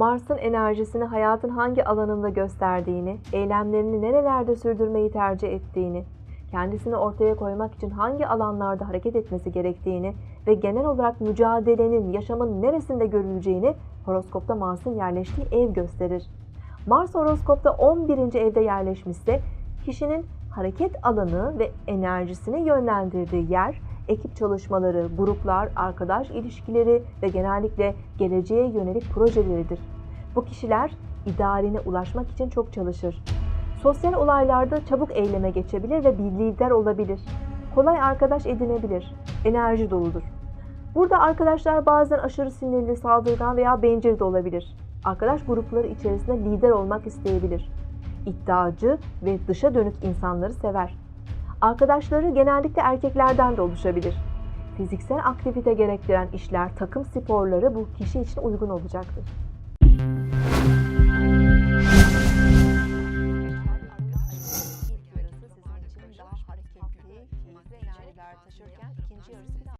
Mars'ın enerjisini hayatın hangi alanında gösterdiğini, eylemlerini nerelerde sürdürmeyi tercih ettiğini, kendisini ortaya koymak için hangi alanlarda hareket etmesi gerektiğini ve genel olarak mücadelenin, yaşamın neresinde görüleceğini horoskopta Mars'ın yerleştiği ev gösterir. Mars horoskopta 11. evde yerleşmişse kişinin hareket alanı ve enerjisini yönlendirdiği yer, ekip çalışmaları, gruplar, arkadaş ilişkileri ve genellikle geleceğe yönelik projeleridir. Bu kişiler idealine ulaşmak için çok çalışır. Sosyal olaylarda çabuk eyleme geçebilir ve bir lider olabilir. Kolay arkadaş edinebilir. Enerji doludur. Burada arkadaşlar bazen aşırı sinirli, saldırgan veya bencil de olabilir. Arkadaş grupları içerisinde lider olmak isteyebilir. İddiacı ve dışa dönük insanları sever. Arkadaşları genellikle erkeklerden de oluşabilir. Fiziksel aktivite gerektiren işler, takım sporları bu kişi için uygun olacaktır.